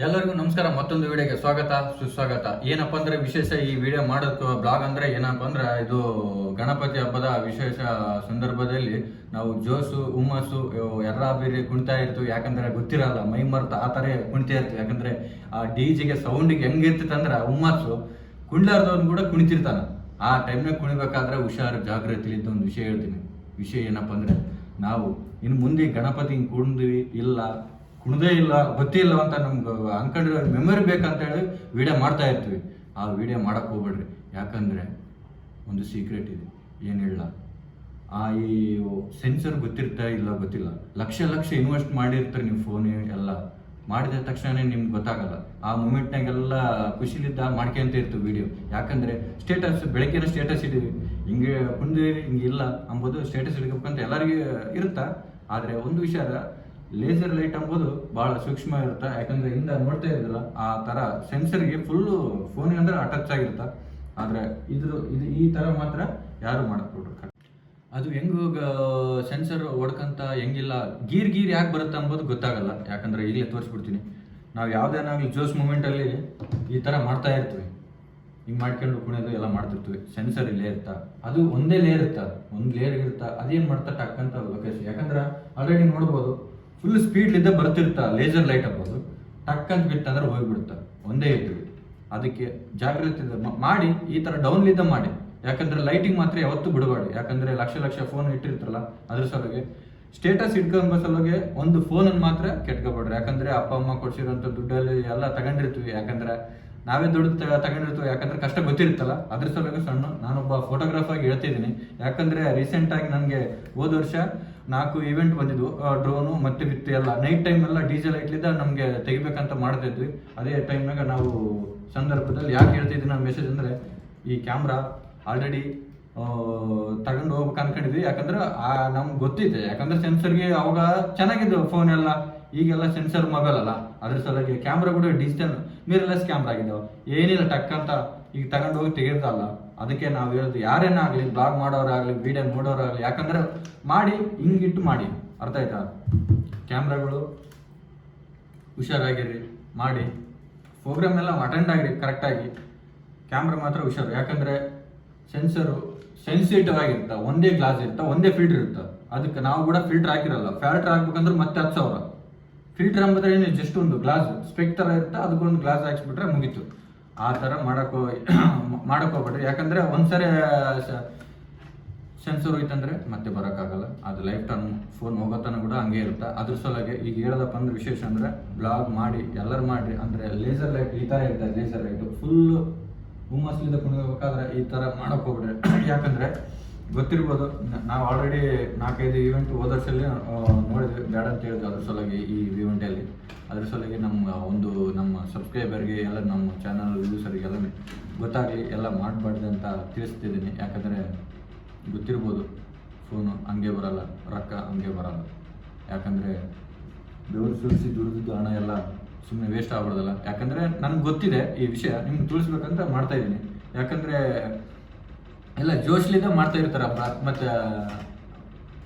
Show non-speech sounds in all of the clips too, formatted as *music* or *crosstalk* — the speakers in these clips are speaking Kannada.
ಎಲ್ಲರಿಗೂ ನಮಸ್ಕಾರ, ಮತ್ತೊಂದು ವಿಡಿಯೋಗೆ ಸ್ವಾಗತ, ಸುಸ್ವಾಗತ. ಏನಪ್ಪ ಅಂದ್ರೆ ವಿಶೇಷ ಈ ವಿಡಿಯೋ ಮಾಡೋದು ಬ್ಲಾಗ್ ಅಂದ್ರೆ ಏನಪ್ಪ ಅಂದ್ರೆ ಇದು ಗಣಪತಿ ಹಬ್ಬದ ವಿಶೇಷ ಸಂದರ್ಭದಲ್ಲಿ ನಾವು ಜೋಸು ಹುಮ್ಮಸ್ಸು, ಎರ್ರ ಬೀರಿ ಕುಣಿತಾ ಇರ್ತೀವಿ. ಯಾಕಂದ್ರೆ ಗೊತ್ತಿರಲ್ಲ ಮೈ ಮರ್ತ ಆ ಥರ ಕುಣಿತಾ ಇರ್ತೀವಿ. ಯಾಕಂದ್ರೆ ಆ ಡಿ ಜಿಗೆ ಸೌಂಡಿಗೆ ಹೆಂಗಿರ್ತಿತ್ತು ಅಂದ್ರೆ ಹುಮ್ಮಸ್ಸು ಕುಣ್ಲಾರ್ದವ್ನು ಕೂಡ ಕುಣಿತಿರ್ತಾನೆ. ಆ ಟೈಮ್ನಾಗ ಕುಣಿಬೇಕಾದ್ರೆ ಹುಷಾರು ಜಾಗೃತಿಲಿದ್ದ ಒಂದು ವಿಷಯ ಹೇಳ್ತೀನಿ. ವಿಷಯ ಏನಪ್ಪ ಅಂದ್ರೆ ನಾವು ಇನ್ನು ಮುಂದೆ ಗಣಪತಿ ಕುಣಿದ್ವಿ, ಇಲ್ಲ ಕುಣದೇ ಇಲ್ಲ ಗೊತ್ತಿಲ್ಲ ಅಂತ ನಮ್ಗೆ ಅನ್ಕೊಂಡಿರೋ ಮೆಮೊರಿ ಬೇಕಂತ ಹೇಳಿ ವಿಡಿಯೋ ಮಾಡ್ತಾ ಇರ್ತೀವಿ. ಆ ವಿಡಿಯೋ ಮಾಡಕ್ ಹೋಗ್ಬೇಡ್ರಿ. ಯಾಕಂದ್ರೆ ಒಂದು ಸೀಕ್ರೆಟ್ ಇದೆ. ಏನಿಲ್ಲ ಆ ಈ ಸೆನ್ಸರ್ ಗೊತ್ತಿರ್ತಾ ಇಲ್ಲ ಗೊತ್ತಿಲ್ಲ. ಲಕ್ಷ ಲಕ್ಷ ಇನ್ವೆಸ್ಟ್ ಮಾಡಿರ್ತಾರೆ ನೀವು ಫೋನ್ ಎಲ್ಲ. ಮಾಡಿದ ತಕ್ಷಣ ನಿಮ್ಗೆ ಗೊತ್ತಾಗಲ್ಲ. ಆ ಮೂಮೆಂಟ್ನಾಗೆಲ್ಲ ಖುಷಿಲಿದ್ದ ಮಾಡ್ಕೊಂತ ಇರ್ತೀವಿ ವಿಡಿಯೋ ಯಾಕಂದ್ರೆ ಸ್ಟೇಟಸ್ ಬೆಳಗ್ಗೆನ ಸ್ಟೇಟಸ್ ಇದ್ದೀವಿ. ಹಿಂಗೆ ಕುಂದು ಹಿಂಗೆ ಇಲ್ಲ ಅಂಬೋದು ಸ್ಟೇಟಸ್ ಇಡ್ಬೇಕಂತ ಎಲ್ಲರಿಗೂ ಇರುತ್ತಾ? ಆದರೆ ಒಂದು ವಿಚಾರ ಲೇಸರ್ ಲೈಟ್ ಅಂಬೋದು ಬಹಳ ಸೂಕ್ಷ್ಮ ಇರುತ್ತೆ. ಯಾಕಂದ್ರೆ ಹಿಂದ ನೋಡ್ತಾ ಇರಲಿಲ್ಲ ಆ ತರ ಸೆನ್ಸರ್ಗೆ ಫುಲ್ಲು ಫೋನಿಗೆ ಅಂದ್ರೆ ಅಟ್ಯಾಚ್ ಆಗಿರುತ್ತೆ. ಆದ್ರೆ ಇದು ಇದು ಈ ತರ ಮಾತ್ರ ಯಾರು ಮಾಡಕ್ ಬಿಡ್ರಿ ಅದು ಹೆಂಗ್ ಸೆನ್ಸರ್ ಹೊಡ್ಕಂತ ಹೆಂಗಿಲ್ಲ, ಗೀರ್ ಗೀರ್ ಯಾಕೆ ಬರುತ್ತೆ ಅಂಬೋದು ಗೊತ್ತಾಗಲ್ಲ. ಯಾಕಂದ್ರೆ ಈಗಲೇ ತೋರಿಸ್ಬಿಡ್ತೀನಿ. ನಾವು ಯಾವ್ದೇನಾಗ್ಲಿ ಜೋಸ್ ಮೂಮೆಂಟಲ್ಲಿ ಈ ಥರ ಮಾಡ್ತಾ ಇರ್ತೀವಿ. ಹಿಂಗೆ ಮಾಡ್ಕೊಂಡು ಕುಣಿಯೋದು ಎಲ್ಲ ಮಾಡ್ತಿರ್ತೀವಿ. ಸೆನ್ಸರ್ ಇಲ್ಲೇ ಇರ್ತಾ. ಅದು ಒಂದೇ ಲೇಯರ್ ಇರ್ತಾ. ಒಂದು ಲೇಯರ್ ಇರ್ತಾ. ಅದೇನು ಮಾಡ್ತಾ ಟಕ್ಕಂತ ಲೊಕೇಶನ್ ಯಾಕಂದ್ರೆ ಆಲ್ರೆಡಿ ನೋಡ್ಬೋದು. ಫುಲ್ ಸ್ಪೀಡ್ಲಿದ್ದ ಬರ್ತಿರ್ತಾ ಲೇಸರ್ ಲೈಟ್ ಹಾಕೋದು ಟಕ್ ಅಂತ ಬಿತ್ತಂದ್ರೆ ಹೋಗ್ಬಿಡ್ತಾ ಒಂದೇ ಇದ್ದು ಅದಕ್ಕೆ ಜಾಗ್ರತೆ ಮಾಡಿ, ಈ ಥರ ಡೌನ್ಲಿದ್ದ ಮಾಡಿ. ಯಾಕಂದ್ರೆ ಲೈಟಿಂಗ್ ಮಾತ್ರ ಯಾವತ್ತೂ ಬಿಡಬಾರ್ದು. ಯಾಕಂದ್ರೆ ಲಕ್ಷ ಲಕ್ಷ ಫೋನ್ ಇಟ್ಟಿರ್ತಾರಲ್ಲ, ಅದ್ರ ಸಲುವಾಗಿ. ಸ್ಟೇಟಸ್ ಇಟ್ಕೊಂಬ ಸಲುವಾಗಿ ಒಂದು ಫೋನನ್ನು ಮಾತ್ರ ಕೆಟ್ಕೋಬೇಡ್ರಿ. ಯಾಕಂದ್ರೆ ಅಪ್ಪ, ಅಮ್ಮ ಕೊಡ್ಸಿರೋಂಥ ದುಡ್ಡಲ್ಲಿ ಎಲ್ಲ ತಗೊಂಡಿರ್ತೀವಿ. ಯಾಕಂದ್ರೆ ನಾವೇ ದುಡ್ಡು ತಗೊಂಡಿರ್ತೀವಿ. ಯಾಕಂದ್ರೆ ಕಷ್ಟ ಗೊತ್ತಿರುತ್ತಲ್ಲ. ಅದ್ರ ಸಲುವಾಗಿ ಸಣ್ಣ, ನಾನೊಬ್ಬ ಫೋಟೋಗ್ರಾಫರ್ ಆಗಿ ಹೇಳ್ತಿದ್ದೀನಿ. ಯಾಕಂದ್ರೆ ರೀಸೆಂಟ್ ಆಗಿ ನನಗೆ ಹೋದ ವರ್ಷ ನಾಲ್ಕು ಇವೆಂಟ್ ಬಂದಿದ್ವು. ಡ್ರೋನು ಮತ್ತೆ ವಿತ್ ಎಲ್ಲ. ನೈಟ್ ಟೈಮ್ ಎಲ್ಲ ಡೀಸೆಲ್ ಲೈಟ್ಲಿದ್ದ ನಮಗೆ ತೆಗಿಬೇಕಂತ ಮಾಡ್ತಾ ಇದ್ವಿ. ಅದೇ ಟೈಮ್ನಾಗ ನಾವು ಸಂದರ್ಭದಲ್ಲಿ ಯಾಕೆ ಹೇಳ್ತಿದ್ವಿ ನಾನು ಮೆಸೇಜ್ ಅಂದ್ರೆ, ಈ ಕ್ಯಾಮ್ರಾ ಆಲ್ರೆಡಿ ತಗೊಂಡು ಹೋಗ್ಬೇಕು ಅನ್ಕೊಂಡಿದ್ವಿ. ಯಾಕಂದ್ರೆ, ಆ, ನಮ್ಗೆ ಗೊತ್ತಿದೆ. ಯಾಕಂದ್ರೆ ಸೆನ್ಸರ್ಗೆ ಅವಾಗ ಚೆನ್ನಾಗಿದ್ದು ಫೋನ್ ಎಲ್ಲ. ಈಗೆಲ್ಲ ಸೆನ್ಸರ್ ಮೊಬೈಲ್ ಅಲ್ಲ. ಅದ್ರ ಸಲುವಾಗಿ ಕ್ಯಾಮ್ರಾ ಕೂಡ ಡಿಜಿಟಲ್ ಮಿರರ್ಲೆಸ್ ಕ್ಯಾಮ್ರಾ ಆಗಿದ್ದಾವೆ. ಏನಿಲ್ಲ, ಟಕ್ ಅಂತ ಈಗ ತಗೊಂಡು ಹೋಗಿ ತೆಗೆದಲ್ಲ ಅದಕ್ಕೆ ನಾವು ಹೇಳೋದು, ಯಾರೇನಾಗಲಿ ಬ್ಲಾಗ್ ಮಾಡೋರಾಗಲಿ ವಿಡಿಯೋ ನೋಡೋರಾಗಲಿ, ಯಾಕಂದ್ರೆ ಮಾಡಿ, ಹಿಂಗಿಟ್ಟು ಮಾಡಿ. ಅರ್ಥ ಆಯ್ತಾ? ಕ್ಯಾಮ್ರಾಗಳು ಹುಷಾರಾಗಿರಿ, ಮಾಡಿ. ಪ್ರೋಗ್ರಾಮ್ ಎಲ್ಲ ಅಟೆಂಡ್ ಆಗಿರಿ ಕರೆಕ್ಟಾಗಿ ಕ್ಯಾಮ್ರಾ ಮಾತ್ರ ಹುಷಾರು. ಯಾಕಂದ್ರೆ ಸೆನ್ಸರು ಸೆನ್ಸಿಟಿವ್ ಆಗಿರುತ್ತೆ. ಒಂದೇ ಗ್ಲಾಸ್ ಇರುತ್ತೆ, ಒಂದೇ ಫಿಲ್ಟರ್ ಇರುತ್ತೆ. ಅದಕ್ಕೆ ನಾವು ಕೂಡ ಫಿಲ್ಟರ್ ಹಾಕಿರಲ್ಲ. ಫಿಲ್ಟರ್ ಹಾಕ್ಬೇಕಂದ್ರೆ ಮತ್ತೆ ಹತ್ತು ಸಾವಿರ. ಫಿಲ್ಟರ್ ಅಂಬದ್ರೆ ಏನು ಜಸ್ಟ್ ಒಂದು ಗ್ಲಾಸ್ ಸ್ಪೆಕ್ಟರ್ ಇರುತ್ತೆ, ಅದಕ್ಕೊಂದು ಗ್ಲಾಸ್ ಹಾಕ್ಸ್ಬಿಟ್ರೆ ಮುಗೀತು. ಆ ಥರ ಮಾಡೋಕ್ಕೋ ಮಾಡಕ್ ಯಾಕಂದರೆ ಒಂದ್ಸರಿ ಸೆನ್ಸರ್ ಹೋಯ್ತಂದ್ರೆ ಮತ್ತೆ ಬರೋಕ್ಕಾಗಲ್ಲ. ಅದು ಲೈಫ್ ಟೈಮ್ ಫೋನ್ ಹೋಗೋತನ ಕೂಡ ಹಂಗೆ ಇರುತ್ತೆ. ಅದ್ರ ಸಲುವಾಗಿ ಈಗ ಹೇಳದಪ್ಪ ಅಂದ್ರೆ ವಿಶೇಷ ಅಂದ್ರೆ ಬ್ಲಾಗ್ ಮಾಡಿ, ಎಲ್ಲರೂ ಮಾಡಿ ಅಂದ್ರೆ ಲೇಸರ್ ಲೈಟ್ ಈ ಥರ ಇರುತ್ತೆ ಲೇಸರ್ ಲೈಟ್ ಫುಲ್ ಹುಮ್ಮಸ್ಲಿಂದ ಕುಣಿಬೇಕಾದ್ರೆ ಈ ಥರ ಮಾಡಕ್ ಹೋಗ್ಬಿಡ್ರಿ *coughs* ಯಾಕಂದ್ರೆ ಗೊತ್ತಿರ್ಬೋದು ನಾವು ಆಲ್ರೆಡಿ ನಾಲ್ಕೈದು ಈವೆಂಟ್ ಹೋದರ್ಸಲ್ಲಿ ನೋಡಿದ್ವಿ. ಬೇಡ ಅಂತ ಹೇಳಿದ್ವಿ ಅದ್ರ ಸಲುವಾಗಿ ಈ ಈವೆಂಟಲ್ಲಿ ಅದ್ರ ಸಲುವಾಗಿ ನಮ್ಮ ಒಂದು, ನಮ್ಮ ಸಬ್ಸ್ಕ್ರೈಬರ್ಗೆ ಎಲ್ಲ ನಮ್ಮ ಚಾನಲ್ ವ್ಯೂಸರಿಗೆ ಎಲ್ಲ ಗೊತ್ತಾಗಲಿ ಎಲ್ಲ ಮಾಡಬಾರ್ದು ಅಂತ ತಿಳಿಸ್ತಿದ್ದೀನಿ. ಯಾಕಂದರೆ ಗೊತ್ತಿರ್ಬೋದು ಫೋನು ಹಂಗೆ ಬರಲ್ಲ, ರೊಕ್ಕ ಹಂಗೆ ಬರಲ್ಲ. ಯಾಕಂದರೆ ಬೆವರು ಸುರಿಸಿ ದುಡಿದಿದ್ದು ಹಣ ಎಲ್ಲ ಸುಮ್ಮನೆ ವೇಸ್ಟ್ ಆಗ್ಬಾರ್ದಲ್ಲ ಯಾಕಂದರೆ ನನಗೆ ಗೊತ್ತಿದೆ ಈ ವಿಷಯ, ನಿಮ್ಗೆ ತಿಳಿಸ್ಬೇಕಂತ ಮಾಡ್ತಾ ಇದ್ದೀನಿ. ಯಾಕಂದರೆ ಎಲ್ಲ ಜೋಶ್ಲಿಂದ ಮಾಡ್ತಾ ಇರ್ತಾರೆ ಮತ್ತು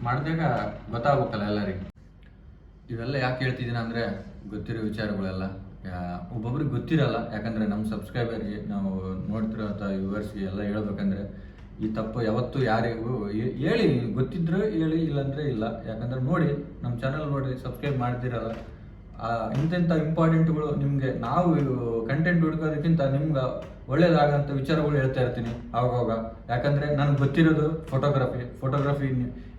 ಮಾಡಿದಾಗ ಗೊತ್ತಾಗ್ಬೇಕಲ್ಲ ಎಲ್ಲರಿಗೆ. ಇವೆಲ್ಲ ಯಾಕೆ ಹೇಳ್ತಿದ್ದೀನಿ ಅಂದರೆ ಗೊತ್ತಿರೋ ವಿಚಾರಗಳೆಲ್ಲ. ಒಬ್ಬೊಬ್ರಿಗೆ ಗೊತ್ತಿರಲ್ಲ. ಯಾಕಂದರೆ ನಮ್ಮ ಸಬ್ಸ್ಕ್ರೈಬರ್ಗೆ, ನಾವು ನೋಡ್ತಿರೋ ಅಥವಾ ವ್ಯೂವರ್ಸ್ಗೆ ಎಲ್ಲ ಹೇಳ್ಬೇಕಂದ್ರೆ, ಈ ತಪ್ಪು ಯಾವತ್ತೂ ಯಾರಿಗೂ ಹೇಳಿ. ಗೊತ್ತಿದ್ರು ಹೇಳಿ, ಇಲ್ಲಾಂದರೆ ಇಲ್ಲ. ಯಾಕಂದ್ರೆ ನೋಡಿ ನಮ್ಮ ಚಾನಲ್ ನೋಡಿ ಸಬ್ಸ್ಕ್ರೈಬ್ ಮಾಡ್ತಿರಲ್ಲ. ಇಂತೆಂಥ ಇಂಪಾರ್ಟೆಂಟ್ಗಳು ನಿಮಗೆ, ನಾವು ಕಂಟೆಂಟ್ ಹುಡುಕೋದಕ್ಕಿಂತ ನಿಮ್ಗೆ ಒಳ್ಳೇದಾಗಂಥ ವಿಚಾರಗಳು ಹೇಳ್ತಾ ಇರ್ತೀನಿ ಆವಾಗ ಯಾಕಂದರೆ ನನಗೆ ಗೊತ್ತಿರೋದು ಫೋಟೋಗ್ರಫಿ ಫೋಟೋಗ್ರಫಿ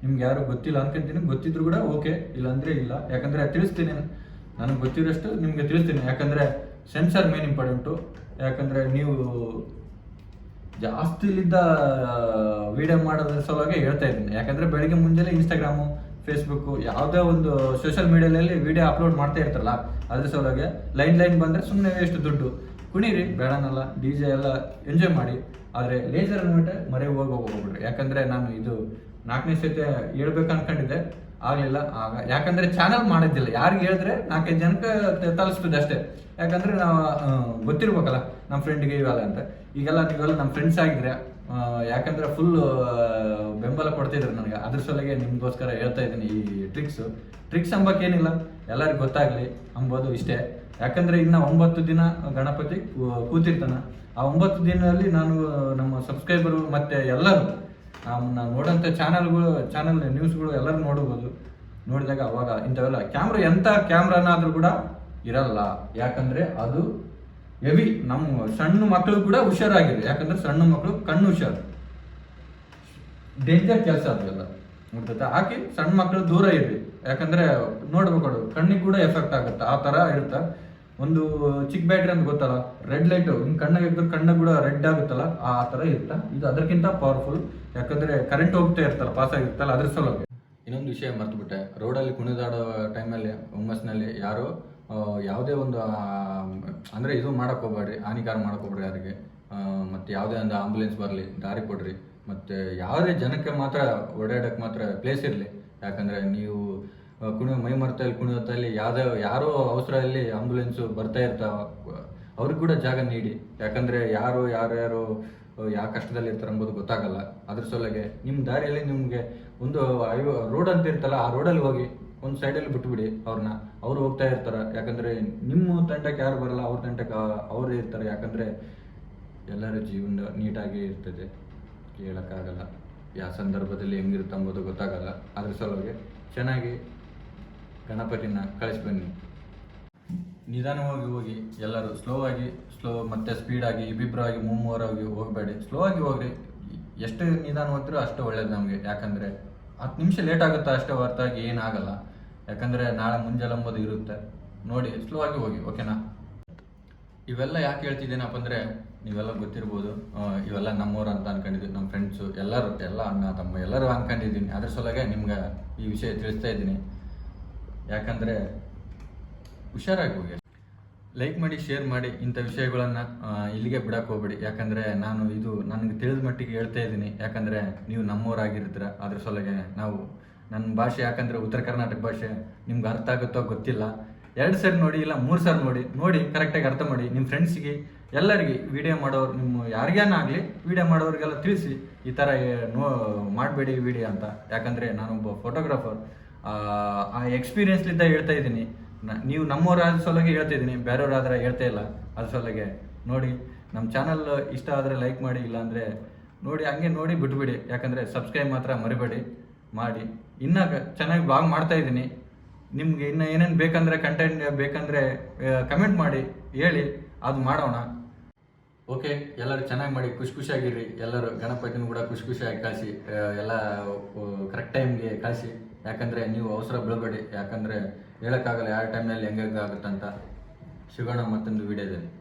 ನಿಮ್ಗೆ ಯಾರು ಗೊತ್ತಿಲ್ಲ ಅನ್ಕೊಂತೀನಿ. ಗೊತ್ತಿದ್ರು ಕೂಡ ಓಕೆ, ಇಲ್ಲಾಂದ್ರೆ ಇಲ್ಲ. ಯಾಕಂದ್ರೆ ತಿಳಿಸ್ತೀನಿ. ನನಗೆ ಗೊತ್ತಿರೋಷ್ಟು ನಿಮಗೆ ತಿಳಿಸ್ತೀನಿ. ಯಾಕಂದರೆ ಸೆನ್ಸರ್ ಮೇನ್ ಇಂಪಾರ್ಟೆಂಟು ಯಾಕಂದರೆ ನೀವು ಜಾಸ್ತಿಲಿದ್ದ ವಿಡಿಯೋ ಮಾಡೋದ್ರ ಸಲುವಾಗಿ ಹೇಳ್ತಾ ಇದ್ದೀನಿ. ಯಾಕಂದರೆ ಬೆಳಿಗ್ಗೆ ಮುಂಜಾನೆ ಇನ್ಸ್ಟಾಗ್ರಾಮು ಫೇಸ್ಬುಕ್ಕು ಯಾವುದೇ ಒಂದು ಸೋಷಿಯಲ್ ಮೀಡಿಯಾದಲ್ಲಿ ವಿಡಿಯೋ ಅಪ್ಲೋಡ್ ಮಾಡ್ತಾ ಇರ್ತಾರಲ್ಲ, ಅದ್ರ ಸಲುವಾಗಿ ಲೈನ್ ಲೈನ್ ಬಂದರೆ ಸುಮ್ಮನೆ ಎಷ್ಟು ದುಡ್ಡು. ಕುಣೀರಿ ಬೇಡನಲ್ಲ ಡಿ ಜೆ ಎಲ್ಲ ಎಂಜಾಯ್ ಮಾಡಿ. ಆದರೆ ಲೇಸರ್ ಅನ್ಬಿಟ್ಟೆ ಮರೆ ಹೋಗಿ ಹೋಗ್ಬಿಡ್ರಿ. ಯಾಕಂದರೆ ನಾನು ಇದು ನಾಲ್ಕನೇ ಸತಿ ಹೇಳ್ಬೇಕು ಅನ್ಕೊಂಡಿದ್ದೆ. ಆಗ್ಲಿಲ್ಲ, ಆಗ ಯಾಕಂದ್ರೆ ಚಾನಲ್ ಮಾಡಿದ್ದಿಲ್ಲ. ಯಾರಿಗೆ ಹೇಳಿದ್ರೆ ನಾಲ್ಕೈದು ಜನಕ್ಕೆ ತಲುಪಿಸ್ತದೆ ಅಷ್ಟೇ. ಯಾಕಂದ್ರೆ ನಾವು ಗೊತ್ತಿರ್ಬೇಕಲ್ಲ ನಮ್ಮ ಫ್ರೆಂಡ್ಗೆ ಇವೆಲ್ಲ ಅಂತ. ಈಗೆಲ್ಲ ನೀವೆಲ್ಲ ನಮ್ಮ ಫ್ರೆಂಡ್ಸ್ ಆಗಿದ್ರೆ ಯಾಕಂದ್ರೆ ಫುಲ್ ಬೆಂಬಲ ಕೊಡ್ತಿದ್ರು ನನಗೆ. ಅದ್ರ ಸಲಗೆ ನಿಮಗೋಸ್ಕರ ಹೇಳ್ತಾ ಇದ್ದೀನಿ ಈ ಟ್ರಿಕ್ಸ್ ಟ್ರಿಕ್ಸ್ ಅಂಬಕ್ಕೇನಿಲ್ಲ ಎಲ್ಲರಿಗೂ ಗೊತ್ತಾಗ್ಲಿ, ಅಂಬೋದು ಇಷ್ಟೇ. ಯಾಕಂದ್ರೆ ಇನ್ನ ಒಂಬತ್ತು ದಿನ ಗಣಪತಿ ಕೂತಿರ್ತಾನ. ಆ ಒಂಬತ್ತು ದಿನದಲ್ಲಿ ನಾನು, ನಮ್ಮ ಸಬ್ಸ್ಕ್ರೈಬರು ಮತ್ತೆ ಎಲ್ಲರೂ ನಾನು ನೋಡೋಂಥ ಚಾನಲ್ಗಳು, ಚಾನಲ್ ನ್ಯೂಸ್ಗಳು ಎಲ್ಲರೂ ನೋಡ್ಬೋದು. ನೋಡಿದಾಗ ಅವಾಗ ಇಂಥವೆಲ್ಲ ಕ್ಯಾಮ್ರಾ ಎಂಥ ಕ್ಯಾಮ್ರಾನಾದ್ರೂ ಕೂಡ ಇರಲ್ಲ. ಯಾಕಂದ್ರೆ ಅದು ಹೆವಿ ನಮ್ಮ ಸಣ್ಣ ಮಕ್ಕಳು ಕೂಡ ಹುಷಾರಾಗಿದೆ ಯಾಕಂದ್ರೆ ಸಣ್ಣ ಮಕ್ಕಳು ಕಣ್ಣು ಹುಷಾರು. ಡೇಂಜರ್ ಕೆಲಸ ಅದೆಲ್ಲ ನೋಡ್ತೈತೆ ಹಾಕಿ ಸಣ್ಣ ಮಕ್ಕಳು ದೂರ ಇರಿ ಯಾಕಂದ್ರೆ ನೋಡ್ಬೇಕು ಕಣ್ಣಿಗೆ ಕೂಡ ಎಫೆಕ್ಟ್ ಆಗುತ್ತೆ. ಆ ತರ ಇರುತ್ತೆ. ಒಂದು ಚಿಕ್ಕ ಬ್ಯಾಟ್ರಿ ಅಂತ ಗೊತ್ತಲ್ಲ? ರೆಡ್ ಲೈಟ್ ಹಿಂಗ್ ಕಣ್ಣಿಗೆ ಹಾಕಿದ್ರೆ ಕಣ್ಣು ಕೂಡ ರೆಡ್ ಆಗುತ್ತಲ್ಲ? ಆ ತರ ಇರುತ್ತೆ? ಇದು ಅದಕ್ಕಿಂತ ಪವರ್ಫುಲ್ ಯಾಕಂದ್ರೆ ಕರೆಂಟ್ ಹೋಗ್ತಾ ಇರ್ತಲ್ಲ ಪಾಸ್ ಆಗಿರ್ತಲ್ಲ, ಅದ್ರ ಸಲುವಾಗಿ. ಇನ್ನೊಂದು ವಿಷಯ ಮರ್ತುಬಿಟ್ಟೆ. ರೋಡಲ್ಲಿ ಕುಣಿದಾಡೋ ಟೈಮಲ್ಲಿ ಹುಮ್ಮಸ್ನಲ್ಲಿ ಯಾರು ಯಾವುದೇ ಒಂದು ಅಂದ್ರೆ ಇದು ಮಾಡಕ್ ಹೋಗ್ಬೇಡ್ರಿ, ಹಾನಿಕಾರ ಮಾಡಕ್ ಹೋಗ್ಬೇಡ್ರಿ ಯಾರಿಗೆ. ಮತ್ತೆ ಯಾವುದೇ ಒಂದು ಆಂಬುಲೆನ್ಸ್ ಬರಲಿ, ದಾರಿ ಕೊಡ್ರಿ. ಮತ್ತೆ ಯಾವುದೇ ಜನಕ್ಕೆ ಮಾತ್ರ ಓಡಾಡಕ್ಕೆ ಮಾತ್ರ ಪ್ಲೇಸ್ ಇರಲಿ. ಯಾಕಂದ್ರೆ ನೀವು ಆ, ಕುಣಿಯೋ ಮೈ ಮರ್ತಲ್ಲಿ ಕುಣಿಯೋತ್ತಲ್ಲಿ ಯಾವುದೇ ಯಾರೋ ಅವಸರದಲ್ಲಿ ಆಂಬುಲೆನ್ಸು ಬರ್ತಾ ಇರ್ತಾವ ಅವ್ರಿಗೆ ಕೂಡ ಜಾಗ ನೀಡಿ. ಯಾಕಂದರೆ ಯಾರು ಯಾರ್ಯಾರು ಯಾವ ಕಷ್ಟದಲ್ಲಿ ಇರ್ತಾರೆ ಎಂಬುದು ಗೊತ್ತಾಗಲ್ಲ. ಅದ್ರ ಸೊಲಗೆ ನಿಮ್ಮ ದಾರಿಯಲ್ಲಿ ನಿಮಗೆ ಒಂದು ಐವ ರೋಡ್ ಅಂತ ಇರ್ತಲ್ಲ ಆ ರೋಡಲ್ಲಿ ಹೋಗಿ ಒಂದು ಸೈಡಲ್ಲಿ ಬಿಟ್ಬಿಡಿ ಅವ್ರನ್ನ ಅವ್ರು ಹೋಗ್ತಾ ಇರ್ತಾರೆ. ಯಾಕಂದರೆ ನಿಮ್ಮ ತಂಡಕ್ಕೆ ಯಾರು ಬರಲ್ಲ ಅವ್ರ ತಂಡಕ್ಕೆ ಅವರು ಇರ್ತಾರೆ. ಯಾಕಂದರೆ ಎಲ್ಲರ ಜೀವನ ನೀಟಾಗಿ ಇರ್ತದೆ. ಹೇಳೋಕ್ಕಾಗಲ್ಲ ಯಾವ ಸಂದರ್ಭದಲ್ಲಿ ಹೆಂಗಿರುತ್ತೆ ಅಂಬೋದು ಗೊತ್ತಾಗಲ್ಲ. ಅದ್ರ ಸಲುವಾಗಿ ಚೆನ್ನಾಗಿ ಗಣಪತಿನ ಕಳಿಸಿ ಬನ್ನಿ. ನಿಧಾನವಾಗಿ ಹೋಗಿ, ಎಲ್ಲರೂ ಸ್ಲೋ ಆಗಿ ಸ್ಲೋ ಮತ್ತೆ ಸ್ಪೀಡಾಗಿ ಇಬ್ಬಿಬ್ಬರಾಗಿ ಮೂವರಾಗಿ ಹೋಗಬೇಡಿ. ಸ್ಲೋ ಆಗಿ ಹೋಗ್ರಿ. ಎಷ್ಟು ನಿಧಾನ ಹೋಗ್ತೀರೋ ಅಷ್ಟು ಒಳ್ಳೇದು ನಮಗೆ. ಯಾಕಂದರೆ ಹತ್ತು ನಿಮಿಷ ಲೇಟ್ ಆಗುತ್ತಾ ಅಷ್ಟೇ ಹೊರತಾಗಿ ಏನಾಗಲ್ಲ. ಯಾಕಂದರೆ ನಾಳೆ ಮುಂಜಾನೆ ಅಂಬೋದು ಇರುತ್ತೆ. ನೋಡಿ ಸ್ಲೋ ಆಗಿ ಹೋಗಿ ಓಕೆನಾ ಇವೆಲ್ಲ ಯಾಕೆ ಹೇಳ್ತಿದ್ದೀನಪ್ಪ ಅಂದರೆ, ನೀವೆಲ್ಲ ಗೊತ್ತಿರ್ಬೋದು. ಇವೆಲ್ಲ ನಮ್ಮವ್ರು ಅಂತ ಅನ್ಕೊಂಡಿದ್ದೀನಿ ನಮ್ಮ ಫ್ರೆಂಡ್ಸು ಎಲ್ಲರೂ, ಎಲ್ಲ ಅಣ್ಣ, ತಮ್ಮ ಎಲ್ಲರೂ ಅನ್ಕೊಂಡಿದ್ದೀನಿ ಅದ್ರ ಸಲುವಾಗಿ ನಿಮ್ಗೆ ಈ ವಿಷಯ ತಿಳಿಸ್ತಾ ಇದ್ದೀನಿ. ಯಾಕಂದರೆ ಹುಷಾರಾಗಿ ಹೋಗಿ ಲೈಕ್ ಮಾಡಿ ಶೇರ್ ಮಾಡಿ ಇಂಥ ವಿಷಯಗಳನ್ನು ಇಲ್ಲಿಗೆ ಬಿಡಕ್ಕೆ ಹೋಗ್ಬೇಡಿ. ಯಾಕಂದರೆ ನಾನು ಇದು ನನಗೆ ತಿಳಿದ ಮಟ್ಟಿಗೆ ಹೇಳ್ತಾ ಇದ್ದೀನಿ. ಯಾಕಂದರೆ ನೀವು ನಮ್ಮವರಾಗಿರ್ತೀರ. ಅದ್ರ ಸಲುವಾಗಿ ನಾವು ನನ್ನ ಭಾಷೆ ಯಾಕಂದರೆ ಉತ್ತರ ಕರ್ನಾಟಕ ಭಾಷೆ ನಿಮ್ಗೆ ಅರ್ಥ ಆಗುತ್ತೋ ಗೊತ್ತಿಲ್ಲ. ಎರಡು ಸರಿ ನೋಡಿ, ಇಲ್ಲ ಮೂರು ಸರಿ ನೋಡಿ ನೋಡಿ ಕರೆಕ್ಟಾಗಿ ಅರ್ಥ ಮಾಡಿ. ನಿಮ್ಮ ಫ್ರೆಂಡ್ಸಿಗೆ ಎಲ್ಲರಿಗೆ ವಿಡಿಯೋ ಮಾಡೋರು, ನಿಮ್ಮ ಯಾರಿಗೇನಾಗಲಿ ವಿಡಿಯೋ ಮಾಡೋರಿಗೆಲ್ಲ ತಿಳಿಸಿ ಈ ಥರ ನೋ, ಮಾಡಬೇಡಿ ವಿಡಿಯೋ ಅಂತ. ಯಾಕಂದರೆ ನಾನೊಬ್ಬ ಫೋಟೋಗ್ರಾಫರ್ ಆ ಎಕ್ಸ್ಪೀರಿಯನ್ಸ್ಲಿಂದ ಹೇಳ್ತಾ ಇದ್ದೀನಿ. ನೀವು ನಮ್ಮವ್ರ ಸಲುವಾಗಿ ಹೇಳ್ತಾ ಇದ್ದೀನಿ. ಬೇರೆಯವ್ರಾದ್ರೆ ಹೇಳ್ತಾ ಇಲ್ಲ. ಅದ್ರ ಸಲುವಾಗಿ. ನೋಡಿ ನಮ್ಮ ಚಾನಲ್ ಇಷ್ಟ ಆದರೆ ಲೈಕ್ ಮಾಡಿ, ಇಲ್ಲಾಂದರೆ ನೋಡಿ, ಹಂಗೆ ನೋಡಿ ಬಿಟ್ಬಿಡಿ. ಯಾಕಂದರೆ ಸಬ್ಸ್ಕ್ರೈಬ್ ಮಾತ್ರ ಮರಿಬೇಡಿ. ಮಾಡಿ. ಇನ್ನೂ ಚೆನ್ನಾಗಿ ಬ್ಲಾಗ್ ಮಾಡ್ತಾ ಇದ್ದೀನಿ. ನಿಮ್ಗೆ ಇನ್ನು ಏನೇನು ಬೇಕಂದರೆ ಕಂಟೆಂಟ್ ಬೇಕಂದರೆ ಕಮೆಂಟ್ ಮಾಡಿ. ಹೇಳಿ, ಅದು ಮಾಡೋಣ. ಓಕೆ, ಎಲ್ಲರೂ ಚೆನ್ನಾಗಿ ಮಾಡಿ. ಖುಷಿ ಖುಷಿಯಾಗಿರ್ರಿ. ಎಲ್ಲರೂ ಗಣಪತಿನ ಕೂಡ ಖುಷಿ ಖುಷಿಯಾಗಿ ಕಳಿಸಿ ಎಲ್ಲ ಕರೆಕ್ಟ್ ಟೈಮ್ಗೆ ಕಳಿಸಿ ಯಾಕಂದರೆ ನೀವು ಅವಸರ ಬೀಳಬೇಡಿ. ಯಾಕಂದರೆ ಹೇಳೋಕ್ಕಾಗಲ್ಲ ಯಾವ ಟೈಮ್ನಲ್ಲಿ ಹೆಂಗೆ ಆಗುತ್ತಂತ. ಸಿಗೋಣ ಮತ್ತೊಂದು ವಿಡಿಯೋದಲ್ಲಿ